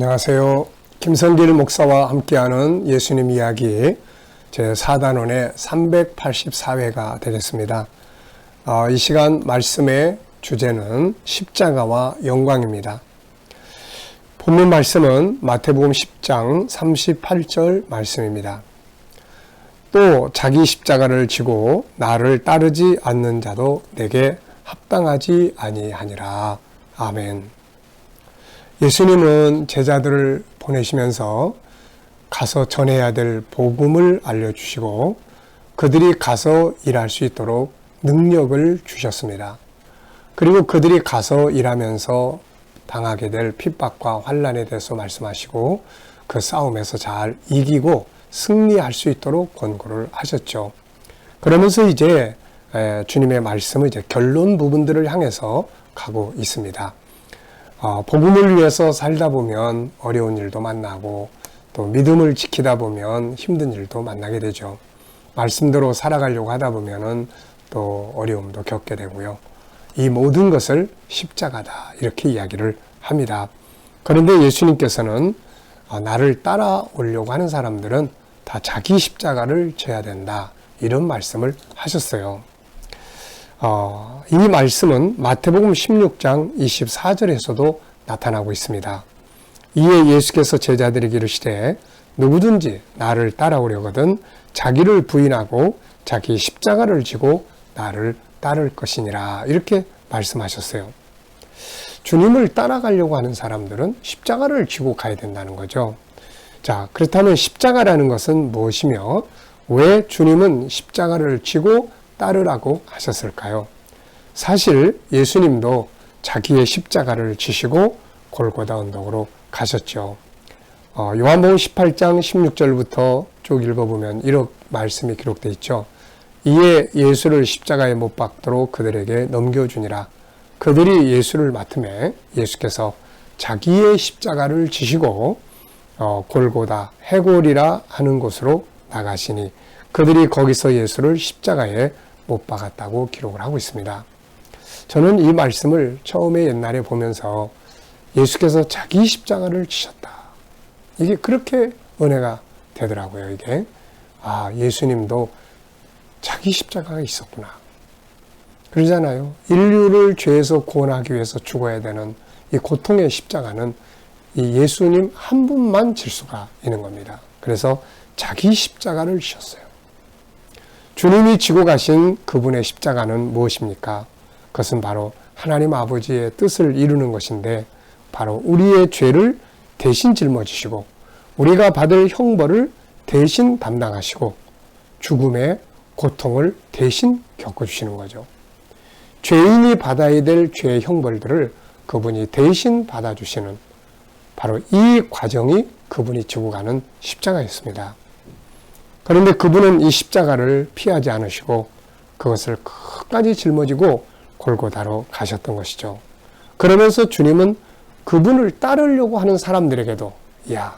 안녕하세요. 김성길 목사와 함께하는 예수님 이야기 제 4단원의 384회가 되겠습니다. 어, 이 시간 말씀의 주제는 십자가와 영광입니다. 본문 말씀은 마태복음 10장 38절 말씀입니다. 또 자기 십자가를 지고 나를 따르지 않는 자도 내게 합당하지 아니하니라. 아멘. 예수님은 제자들을 보내시면서 가서 전해야 될 복음을 알려주시고 그들이 가서 일할 수 있도록 능력을 주셨습니다. 그리고 그들이 가서 일하면서 당하게 될 핍박과 환란에 대해서 말씀하시고 그 싸움에서 잘 이기고 승리할 수 있도록 권고를 하셨죠. 그러면서 이제 주님의 말씀을 이제 결론 부분들을 향해서 가고 있습니다. 어, 복음을 위해서 살다 보면 어려운 일도 만나고 또 믿음을 지키다 보면 힘든 일도 만나게 되죠. 말씀대로 살아가려고 하다 보면은 또 어려움도 겪게 되고요. 이 모든 것을 십자가다 이렇게 이야기를 합니다. 그런데 예수님께서는 어, 나를 따라오려고 하는 사람들은 다 자기 십자가를 져야 된다 이런 말씀을 하셨어요. 어, 이 말씀은 마태복음 16장 24절에서도 나타나고 있습니다. 이에 예수께서 제자들에게 이르시되 누구든지 나를 따라오려거든 자기를 부인하고 자기 십자가를 지고 나를 따를 것이니라 이렇게 말씀하셨어요. 주님을 따라가려고 하는 사람들은 십자가를 지고 가야 된다는 거죠. 자, 그렇다면 십자가라는 것은 무엇이며 왜 주님은 십자가를 지고 따르라고 하셨을까요? 사실 예수님도 자기의 십자가를 지시고 골고다 언덕으로 가셨죠. 어, 요한복음 18장 16절부터 쭉 읽어보면 이렇게 말씀이 기록되어 있죠. 이에 예수를 십자가에 못 박도록 그들에게 넘겨주니라. 그들이 예수를 맡음에 예수께서 자기의 십자가를 지시고 어, 골고다 해골이라 하는 곳으로 나가시니 그들이 거기서 예수를 십자가에 못 박았다고 기록을 하고 있습니다. 저는 이 말씀을 처음에 옛날에 보면서 예수께서 자기 십자가를 지셨다. 이게 그렇게 은혜가 되더라고요, 이게. 아, 예수님도 자기 십자가가 있었구나. 그러잖아요. 인류를 죄에서 구원하기 위해서 죽어야 되는 이 고통의 십자가는 이 예수님 한 분만 질 수가 있는 겁니다. 그래서 자기 십자가를 지셨어요. 주님이 지고 가신 그분의 십자가는 무엇입니까? 그것은 바로 하나님 아버지의 뜻을 이루는 것인데 바로 우리의 죄를 대신 짊어지시고 우리가 받을 형벌을 대신 담당하시고 죽음의 고통을 대신 겪어주시는 거죠. 죄인이 받아야 될 죄의 형벌들을 그분이 대신 받아주시는 바로 이 과정이 그분이 지고 가는 십자가였습니다. 그런데 그분은 이 십자가를 피하지 않으시고 그것을 끝까지 짊어지고 골고다로 가셨던 것이죠. 그러면서 주님은 그분을 따르려고 하는 사람들에게도 야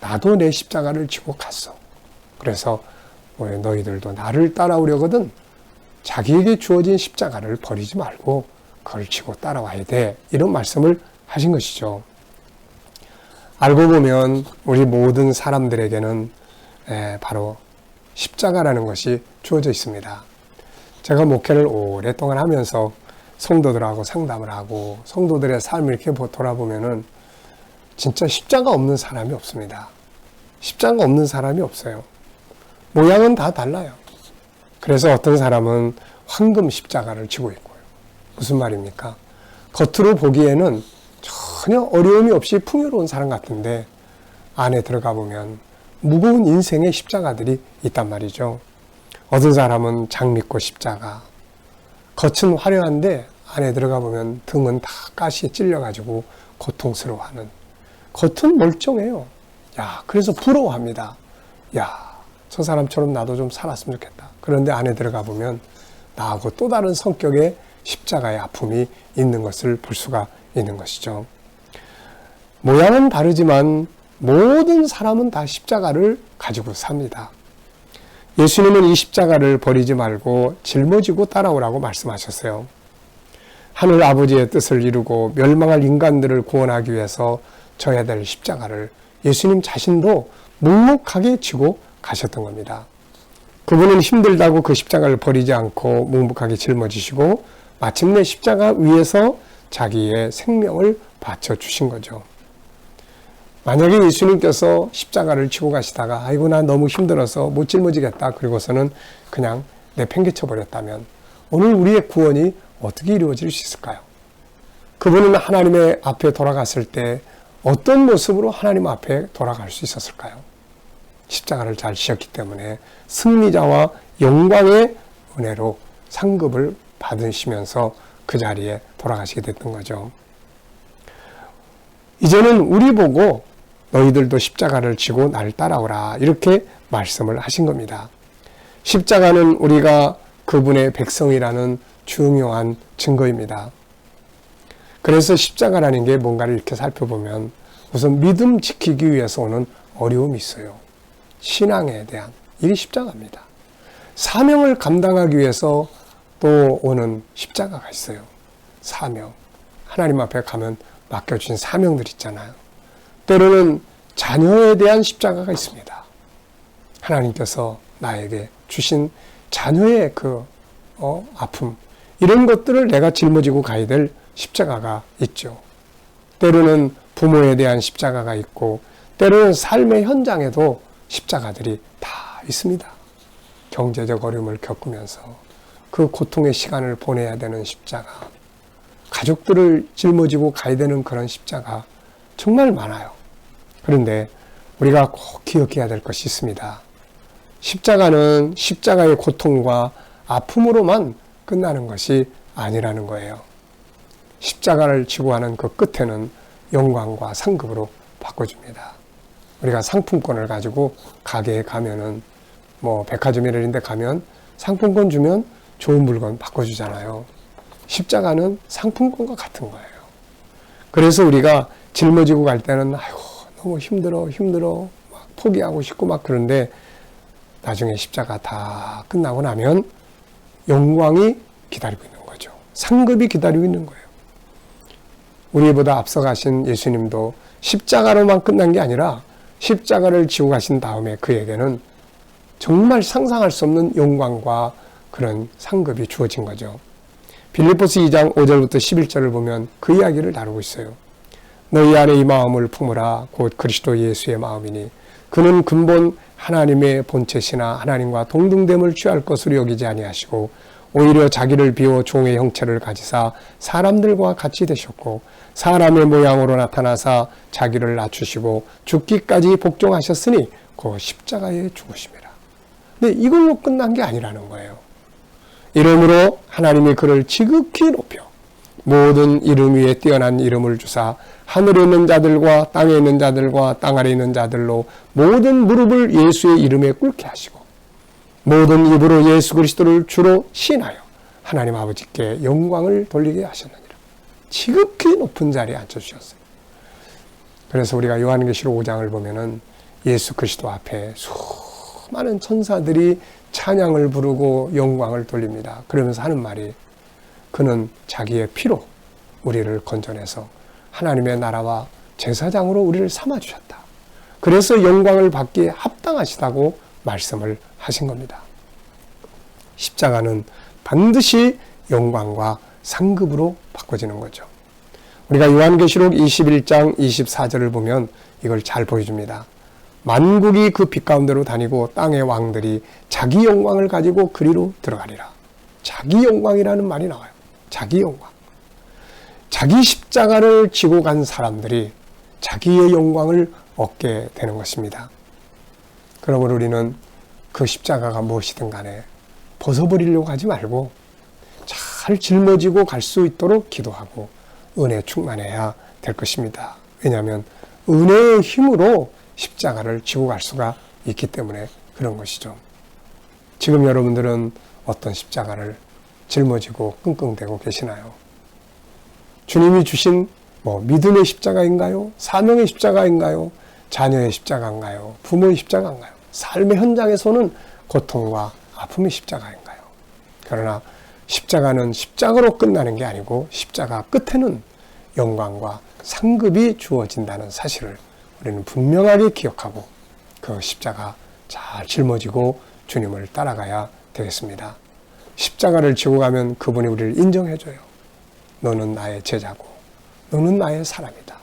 나도 내 십자가를 지고 갔어. 그래서 너희들도 나를 따라오려거든 자기에게 주어진 십자가를 버리지 말고 그걸 지고 따라와야 돼. 이런 말씀을 하신 것이죠. 알고 보면 우리 모든 사람들에게는 바로 십자가라는 것이 주어져 있습니다. 제가 목회를 오랫동안 하면서 성도들하고 상담을 하고 성도들의 삶을 이렇게 돌아보면은 진짜 십자가 없는 사람이 없습니다. 십자가 없는 사람이 없어요. 모양은 다 달라요. 그래서 어떤 사람은 황금 십자가를 지고 있고요. 무슨 말입니까? 겉으로 보기에는 전혀 어려움이 없이 풍요로운 사람 같은데 안에 들어가 보면 무거운 인생의 십자가들이 있단 말이죠. 어떤 사람은 장미꽃 십자가. 겉은 화려한데 안에 들어가 보면 등은 다 가시에 찔려가지고 고통스러워하는. 겉은 멀쩡해요. 야, 그래서 부러워합니다. 야, 저 사람처럼 나도 좀 살았으면 좋겠다. 그런데 안에 들어가 보면 나하고 또 다른 성격의 십자가의 아픔이 있는 것을 볼 수가 있는 것이죠. 모양은 다르지만 모든 사람은 다 십자가를 가지고 삽니다. 예수님은 이 십자가를 버리지 말고 짊어지고 따라오라고 말씀하셨어요. 하늘 아버지의 뜻을 이루고 멸망할 인간들을 구원하기 위해서 져야 될 십자가를 예수님 자신도 묵묵하게 지고 가셨던 겁니다. 그분은 힘들다고 그 십자가를 버리지 않고 묵묵하게 짊어지시고 마침내 십자가 위에서 자기의 생명을 바쳐 주신 거죠. 만약에 예수님께서 십자가를 치고 가시다가 아이고 나 너무 힘들어서 못 짊어지겠다 그리고서는 그냥 내팽개쳐 버렸다면 오늘 우리의 구원이 어떻게 이루어질 수 있을까요? 그분은 하나님의 앞에 돌아갔을 때 어떤 모습으로 하나님 앞에 돌아갈 수 있었을까요? 십자가를 잘 지셨기 때문에 승리자와 영광의 은혜로 상급을 받으시면서 그 자리에 돌아가시게 됐던 거죠. 이제는 우리 보고 너희들도 십자가를 지고 날 따라오라 이렇게 말씀을 하신 겁니다. 십자가는 우리가 그분의 백성이라는 중요한 증거입니다. 그래서 십자가라는 게 뭔가를 이렇게 살펴보면 우선 믿음 지키기 위해서 오는 어려움이 있어요. 신앙에 대한 이게 십자가입니다. 사명을 감당하기 위해서 또 오는 십자가가 있어요. 사명. 하나님 앞에 가면 맡겨주신 사명들 있잖아요. 때로는 자녀에 대한 십자가가 있습니다. 하나님께서 나에게 주신 자녀의 그 어, 아픔 이런 것들을 내가 짊어지고 가야 될 십자가가 있죠. 때로는 부모에 대한 십자가가 있고 때로는 삶의 현장에도 십자가들이 다 있습니다. 경제적 어려움을 겪으면서 그 고통의 시간을 보내야 되는 십자가, 가족들을 짊어지고 가야 되는 그런 십자가 정말 많아요. 그런데 우리가 꼭 기억해야 될 것이 있습니다. 십자가는 십자가의 고통과 아픔으로만 끝나는 것이 아니라는 거예요. 십자가를 지고 하는 그 끝에는 영광과 상급으로 바꿔줍니다. 우리가 상품권을 가지고 가게에 가면은 뭐 백화점 이런 데 가면 상품권 주면 좋은 물건 바꿔주잖아요. 십자가는 상품권과 같은 거예요. 그래서 우리가 짊어지고 갈 때는 아이고 너무 힘들어 힘들어 막 포기하고 싶고 막 그런데 나중에 십자가 다 끝나고 나면 영광이 기다리고 있는 거죠. 상급이 기다리고 있는 거예요. 우리보다 앞서가신 예수님도 십자가로만 끝난 게 아니라 십자가를 지고 가신 다음에 그에게는 정말 상상할 수 없는 영광과 그런 상급이 주어진 거죠. 빌리포스 2장 5절부터 11절을 보면 그 이야기를 다루고 있어요. 너희 안에 이 마음을 품으라 곧 그리스도 예수의 마음이니 그는 근본 하나님의 본체시나 하나님과 동등됨을 취할 것으로 여기지 아니하시고 오히려 자기를 비워 종의 형체를 가지사 사람들과 같이 되셨고 사람의 모양으로 나타나사 자기를 낮추시고 죽기까지 복종하셨으니 그 십자가에 죽으심이라. 근데 이걸로 끝난 게 아니라는 거예요. 이름으로 하나님이 그를 지극히 높여 모든 이름 위에 뛰어난 이름을 주사 하늘에 있는 자들과 땅에 있는 자들과 땅 아래 있는 자들로 모든 무릎을 예수의 이름에 꿇게 하시고 모든 입으로 예수 그리스도를 주로 신하여 하나님 아버지께 영광을 돌리게 하셨느니라. 지극히 높은 자리에 앉혀 주셨어요. 그래서 우리가 요한계시록 5장을 보면은 예수 그리스도 앞에 수많은 천사들이 찬양을 부르고 영광을 돌립니다. 그러면서 하는 말이 그는 자기의 피로 우리를 건져내서 하나님의 나라와 제사장으로 우리를 삼아 주셨다. 그래서 영광을 받기에 합당하시다고 말씀을 하신 겁니다. 십자가는 반드시 영광과 상급으로 바꿔지는 거죠. 우리가 요한계시록 21장 24절을 보면 이걸 잘 보여줍니다. 만국이 그 빛 가운데로 다니고 땅의 왕들이 자기 영광을 가지고 그리로 들어가리라. 자기 영광이라는 말이 나와요. 자기 영광. 자기 십자가를 지고 간 사람들이 자기의 영광을 얻게 되는 것입니다. 그러므로 우리는 그 십자가가 무엇이든 간에 벗어버리려고 하지 말고 잘 짊어지고 갈 수 있도록 기도하고 은혜 충만해야 될 것입니다. 왜냐하면 은혜의 힘으로 십자가를 지고 갈 수가 있기 때문에 그런 것이죠. 지금 여러분들은 어떤 십자가를 짊어지고 끙끙대고 계시나요? 주님이 주신 뭐 믿음의 십자가인가요? 사명의 십자가인가요? 자녀의 십자가인가요? 부모의 십자가인가요? 삶의 현장에서는 고통과 아픔의 십자가인가요? 그러나 십자가는 십자가로 끝나는 게 아니고 십자가 끝에는 영광과 상급이 주어진다는 사실을 우리는 분명하게 기억하고 그 십자가 잘 짊어지고 주님을 따라가야 되겠습니다. 십자가를 지고 가면 그분이 우리를 인정해줘요. 너는 나의 제자고, 너는 나의 사람이다.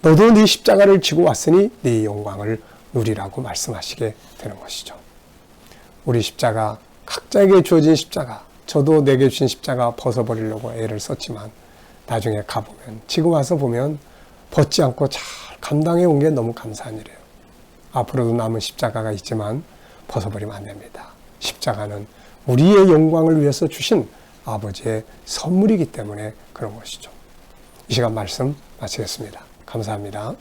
너도 네 십자가를 지고 왔으니 네 영광을 누리라고 말씀하시게 되는 것이죠. 우리 십자가 각자에게 주어진 십자가 저도 내게 주신 십자가 벗어버리려고 애를 썼지만 나중에 가보면 지금 와서 보면 벗지 않고 잘 감당해 온 게 너무 감사한 일이에요. 앞으로도 남은 십자가가 있지만 벗어버리면 안 됩니다. 십자가는 우리의 영광을 위해서 주신 아버지의 선물이기 때문에 그런 것이죠. 이 시간 말씀 마치겠습니다. 감사합니다.